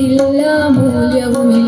ഇല്ലാ. മൂല്യവുമില്ല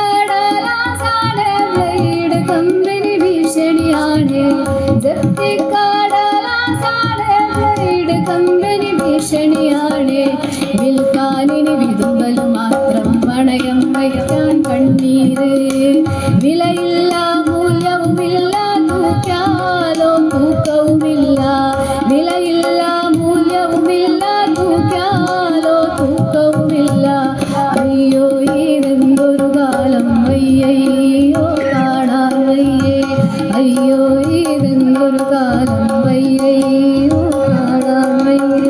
ജപ്തിക്കാടലാസാടയുടെ വിൽക്കാനിന് വിതുമ്പൽ മാത്രം പണയം വയ്ക്കാൻ കണ്ണീര്. അയ്യോ ഇതെന്നൊരു കാലം വയ്യയ്യോ കാണാൻ വയ്യ